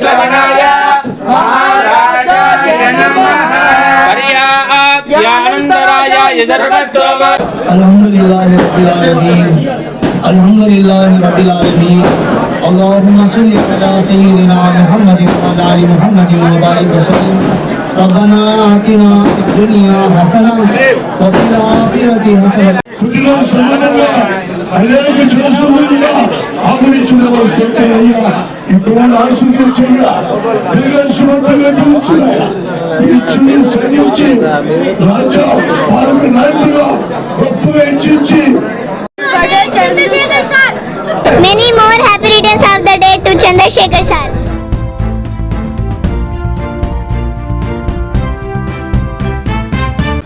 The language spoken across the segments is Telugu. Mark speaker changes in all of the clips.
Speaker 1: శ్రవణాయ మహారాజాయ నమః పర్యాప్యానందరాయ సర్వస్తోమ
Speaker 2: الحمد لله رب العالمين الحمد لله رب العالمين اللهم صل على سيدنا محمد وعلى ال محمد وبارك وسلم ربنا آتنا في الدنيا حسنة وفي الآخرة حسنة
Speaker 3: సుడిలో సమానంగా అనేక దిగల్సినంతగా తీర్చున్నాయా ఇచ్చి చదివించి రాజ్య పాలక నాయకుడిగా గొప్పగా ఇచ్చించి
Speaker 4: Chandrasekhar sir. Many more happy returns of the day to Chandrasekhar sir.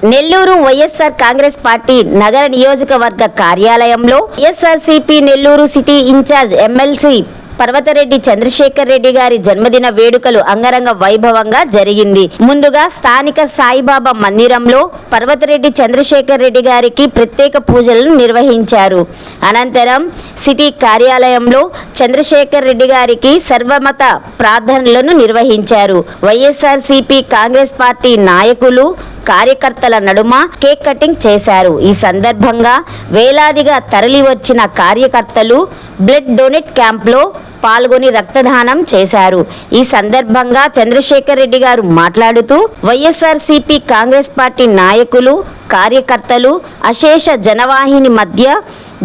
Speaker 5: Nellore YSR Congress party నగర నియోజకవర్గ కార్యాలయంలో YSRCP Nellore city incharge MLC Parvathareddy Chandrasekhar Reddy గారి జన్మదిన వేడుకలు అంగరంగ వైభవంగా జరిగింది. ముందుగా స్థానిక సాయిబాబా మందిరంలో పర్వతరెడ్డి చంద్రశేఖర్ రెడ్డి గారికి ప్రత్యేక పూజలను నిర్వహించారు. అనంతరం సిటీ కార్యాలయంలో చంద్రశేఖర్ రెడ్డి గారికి సర్వమత ప్రార్థనలను నిర్వహించారు. వైఎస్ఆర్సీపీ కాంగ్రెస్ పార్టీ నాయకులు కార్యకర్తల నడుమ కేక్ కటింగ్ చేశారు. ఈ సందర్భంగా వేలాదిగా తరలి వచ్చిన కార్యకర్తలు బ్లడ్ డొనేట్ క్యాంప్లో పాల్గొని రక్తదానం చేశారు. ఈ సందర్భంగా చంద్రశేఖర్ రెడ్డి గారు మాట్లాడుతూ వైఎస్ఆర్సీపీ కాంగ్రెస్ పార్టీ నాయకులు కార్యకర్తలు అశేష జనవాహిని మధ్య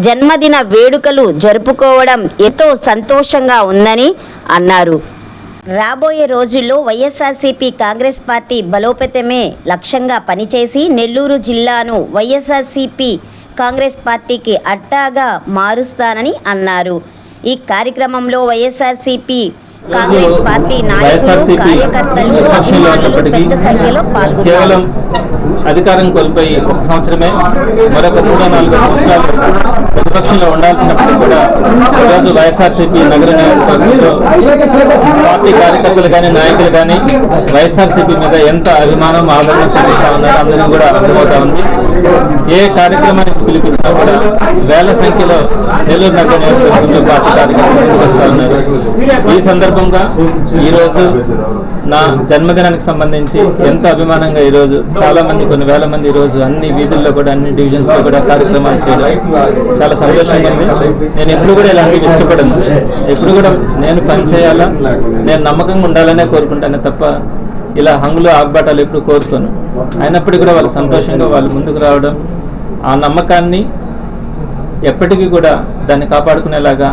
Speaker 5: జన్మదిన వేడుకలు జరుపుకోవడం ఎంతో సంతోషంగా ఉందని అన్నారు. రాబోయే రోజుల్లో వైఎస్ఆర్సీపీ కాంగ్రెస్ పార్టీ బలోపేతమే లక్ష్యంగా పనిచేసి నెల్లూరు జిల్లాను వైఎస్ఆర్సీపీ కాంగ్రెస్ పార్టీకి అట్టాగా మారుస్తానని అన్నారు. ఈ కార్యక్రమంలో వైఎస్ఆర్సీపీ కాంగ్రెస్ పార్టీ నాయకులు కార్యకర్తలు అభిమానులు పెద్ద సంఖ్యలో పాల్గొన్నారు.
Speaker 6: కేవలం అధికారం కోల్పోయి ఒక సంవత్సరమే మరొక మూడో నాలుగు సంవత్సరాలు ప్రతిపక్షంలో ఉండాల్సినప్పుడు కూడా ఈరోజు వైఎస్ఆర్సీపీ నగర నియోజకవర్గంలో పార్టీ కార్యకర్తలు కానీ నాయకులు కానీ వైఎస్ఆర్సీపీ మీద ఎంత అభిమానం ఆదరణ చూపిస్తా ఉన్నారు అందరికీ కూడా అర్థమవుతా ఉంది. ఏ కార్యక్రమానికి పిలిపించినా కూడా వేల సంఖ్యలో నెల్లూరు నగర నియోజకవర్గంలో పార్టీ కార్యకర్తలు వస్తా ఉన్నారు. ఈ సందర్భంగా ఈరోజు నా జన్మదినానికి సంబంధించి ఎంత అభిమానంగా ఈరోజు చాలా మంది కొన్ని వేల మంది ఈరోజు అన్ని వీధుల్లో కూడా అన్ని డివిజన్స్లో కూడా కార్యక్రమాలు చేయడం చాలా సంతోషంగా ఉంది. నేను ఎప్పుడు కూడా ఇలాంటివి ఇష్టపడను. ఎప్పుడు కూడా నేను పని చేయాలా నేను నమ్మకంగా ఉండాలనే కోరుకుంటానే తప్ప ఇలా హంగులు ఆగ్బాటాలు ఎప్పుడు కోరుకోను. అయినప్పటికీ కూడా వాళ్ళు సంతోషంగా వాళ్ళు ముందుకు రావడం ఆ నమ్మకాన్ని ఎప్పటికీ కూడా దాన్ని కాపాడుకునేలాగా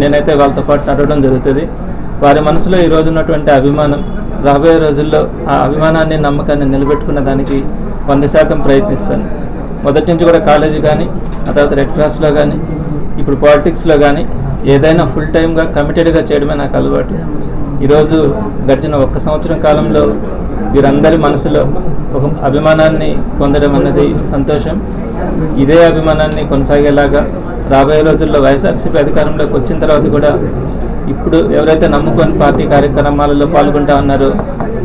Speaker 6: నేనైతే వాళ్ళతో పాటు నడవడం జరుగుతుంది. వారి మనసులో ఈ రోజు ఉన్నటువంటి అభిమానం రాబోయే రోజుల్లో ఆ అభిమానాన్ని నమ్మకాన్ని నిలబెట్టుకున్న దానికి వంద శాతం ప్రయత్నిస్తాను. మొదటి నుంచి కూడా కాలేజీ కానీ ఆ తర్వాత రెడ్ క్రాస్లో కానీ ఇప్పుడు పాలిటిక్స్లో కానీ ఏదైనా ఫుల్ టైమ్గా కమిటెడ్గా చేయడమే నాకు అలవాటు. ఈరోజు గడిచిన ఒక్క సంవత్సరం కాలంలో వీరందరి మనసులో ఒక అభిమానాన్ని పొందడం అన్నది సంతోషం. ఇదే అభిమానాన్ని కొనసాగేలాగా రాబోయే రోజుల్లో వైఎస్ఆర్సీపీ అధికారంలోకి వచ్చిన తర్వాత కూడా ఇప్పుడు ఎవరైతే నమ్ముకొని పార్టీ కార్యక్రమాలలో పాల్గొంటా ఉన్నారో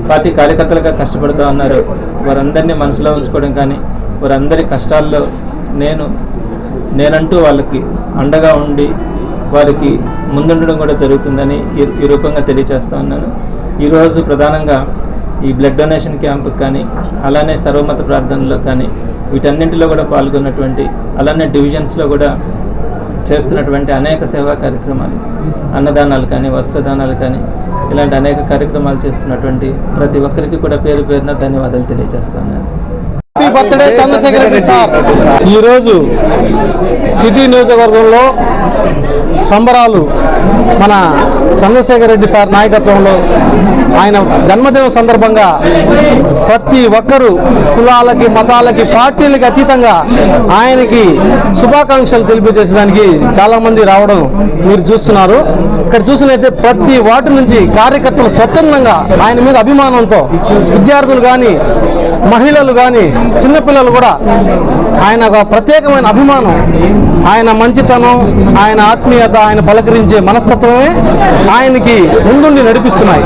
Speaker 6: పార్టీ కార్యకర్తలుగా కష్టపడుతూ ఉన్నారో వారందరినీ మనసులో ఉంచుకోవడం కానీ వారందరి కష్టాల్లో నేను నేనంటూ వాళ్ళకి అండగా ఉండి వారికి ముందుండడం కూడా జరుగుతుందని ఈ ఈ రూపంగా తెలియజేస్తూ ఉన్నాను. ఈరోజు ప్రధానంగా ఈ బ్లడ్ డొనేషన్ క్యాంపుకి కానీ అలానే సర్వమత ప్రార్థనలో కానీ వీటన్నింటిలో కూడా పాల్గొన్నటువంటి అలానే డివిజన్స్లో కూడా చేస్తున్నటువంటి అనేక సేవా కార్యక్రమాలు అన్నదానాలు కానీ వస్త్రదానాలు కానీ ఇలాంటి అనేక కార్యక్రమాలు చేస్తున్నటువంటి ప్రతి ఒక్కరికి కూడా పేరు పేరున ధన్యవాదాలు తెలియజేస్తాను.
Speaker 7: Birthday Chandrasekhar Reddy sir. ఈరోజు సిటీ నియోజకవర్గంలో సంబరాలు మన చంద్రశేఖర్ రెడ్డి సార్ నాయకత్వంలో ఆయన జన్మదినం సందర్భంగా ప్రతి ఒక్కరూ కులాలకి మతాలకి పార్టీలకి అతీతంగా ఆయనకి శుభాకాంక్షలు తెలియజేసేదానికి చాలా మంది రావడం మీరు చూస్తున్నారు. ఇక్కడ చూసినైతే ప్రతి వార్డు నుంచి కార్యకర్తలు స్వచ్ఛందంగా ఆయన మీద అభిమానంతో విద్యార్థులు కానీ మహిళలు కానీ చిన్నపిల్లలు కూడా ఆయన ఒక ప్రత్యేకమైన అభిమానం. ఆయన మంచితనం ఆయన ఆత్మీయత ఆయన పలకరించే మనస్తత్వమే ఆయనకి ముందుండి నడిపిస్తున్నాయి.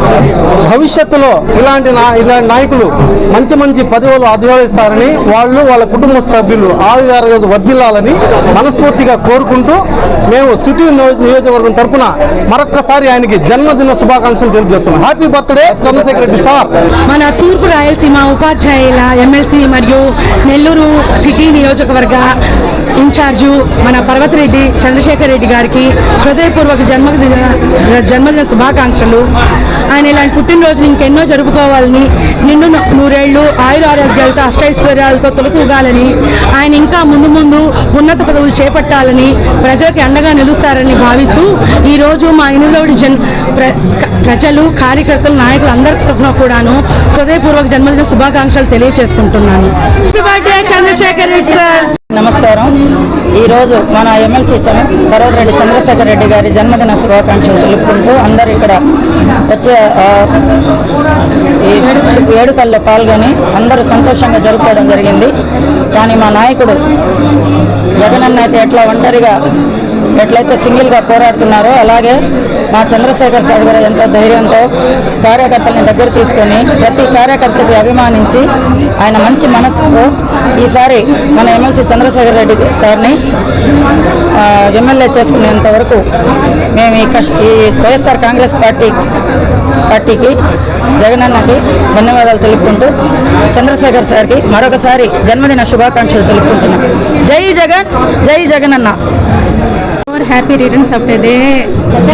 Speaker 7: భవిష్యత్తులో ఇలాంటి ఇలాంటి నాయకులు మంచి మంచి పదవులు అధివరిస్తారని వాళ్ళు వాళ్ళ కుటుంబ సభ్యులు ఆయుధారుగా వర్ధిల్లాలని మనస్ఫూర్తిగా కోరుకుంటూ మేము సిటీ నియోజకవర్గం తరపున మరొక్కసారి ఆయనకి జన్మదిన శుభాకాంక్షలు తెలియజేస్తున్నాం. Happy birthday Chandrasekhar Reddy sir.
Speaker 8: మన తూర్పు రాయలసీమ ఉపాధ్యాయుల ఎమ్మెల్సీ మరియు నెల్లూరు సిటీ నియోజకవర్గ ఇన్ఛార్జు మన పర్వతిరెడ్డి చంద్రశేఖర్ రెడ్డి గారికి హృదయపూర్వక జన్మదిన జన్మదిన శుభాకాంక్షలు. ఆయన ఇలాంటి పుట్టినరోజుని ఇంకెన్నో జరుపుకోవాలని నిన్ను నూరేళ్ళు ఆయుర ఆరోగ్యాలతో అష్టైశ్వర్యాలతో తొలతూగాలని ఆయన ఇంకా ముందు ముందు ఉన్నత పదవులు చేపట్టాలని ప్రజలకి అండగా నిలుస్తారని భావిస్తూ ఈ రోజు మా ఇనులవుడి జన్ ప్రజలు కార్యకర్తలు నాయకులు అందరి తరఫున కూడాను హృదయపూర్వక జన్మదిన శుభాకాంక్షలు తెలియజేసుకుంటున్నాను happy birthday Chandrasekhar Reddy sir
Speaker 9: నమస్కారం. ఈరోజు మన ఎమ్మెల్సీ పర్వతరెడ్డి చంద్రశేఖర్ రెడ్డి గారి జన్మదిన శుభాకాంక్షలు తెలుపుకుంటూ అందరు ఇక్కడ వచ్చే వేడుకల్లో పాల్గొని అందరూ సంతోషంగా జరుపుకోవడం జరిగింది. కానీ మా నాయకుడు జగనన్న అయితే ఎట్లా ఒంటరిగా ఎట్లయితే సింగిల్గా పోరాడుతున్నారో అలాగే మా చంద్రశేఖర్ సార్ గారు ఎంతో ధైర్యంతో కార్యకర్తలను దగ్గర తీసుకొని ప్రతి కార్యకర్తకి అభిమానించి ఆయన మంచి మనస్సుతో ఈసారి మన ఎమ్మెల్సీ చంద్రశేఖర్ రెడ్డి సార్ని ఎమ్మెల్యే చేసుకునేంత వరకు మేము ఈ కష్ట ఈ వైఎస్ఆర్ కాంగ్రెస్ పార్టీ పార్టీకి జగనన్నకి ధన్యవాదాలు తెలుపుకుంటూ చంద్రశేఖర్ సార్కి మరొకసారి జన్మదిన శుభాకాంక్షలు తెలుపుకుంటున్నాం. జై జగన్ జై Jagananna
Speaker 8: happy returns of the day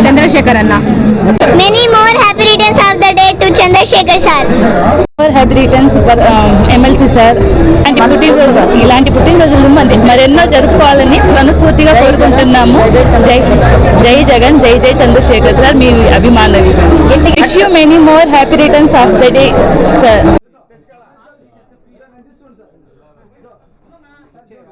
Speaker 8: Chandrasekhar అన్న
Speaker 4: Many more happy returns of the day to Chandrasekhar sir.
Speaker 9: Happy returns MLC sir ఇలాంటి పుట్టినరోజు ఇలాంటి పుట్టినరోజులు మరి మరెన్నో జరుపుకోవాలని మనస్ఫూర్తిగా కోరుకుంటున్నాము. జై జై జగన్ జై జై చంద్రశేఖర్ సార్ మీ అభిమానులు wish you many more happy returns of
Speaker 5: the day sir sir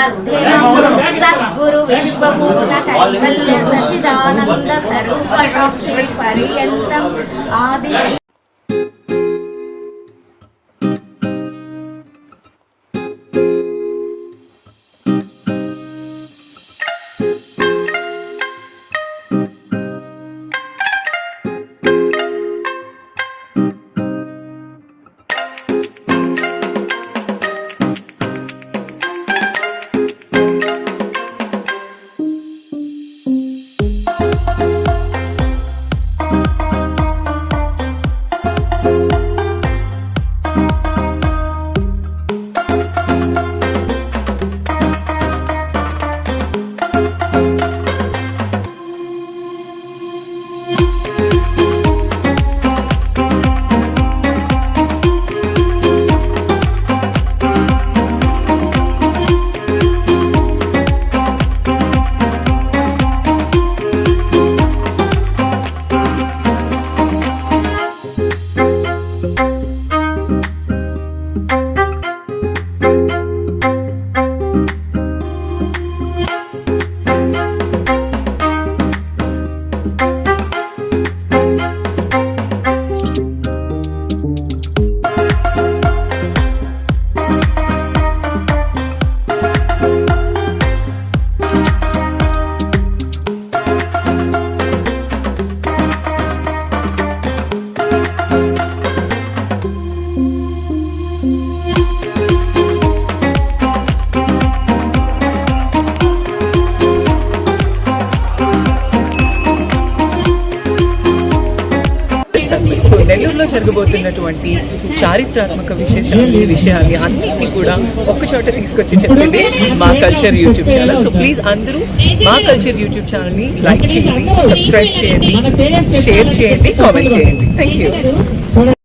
Speaker 5: Kapilavananda Sadguru Vishwapurna Kaivalya Sachidananda Swarupa సాక్షి పర్యంతం Thank you. ఆది
Speaker 10: జరగబోతున్నటువంటి చారిత్రాత్మక విశేషాలు విషయాలు అన్నింటినీ కూడా ఒక్క చోట తీసుకొచ్చి చెప్పండి మా culture YouTube channel so please అందరూ మా కల్చర్ యూట్యూబ్ ఛానల్ని లైక్ చేయండి సబ్స్క్రైబ్ చేయండి షేర్ చేయండి కామెంట్ చేయండి. Thank you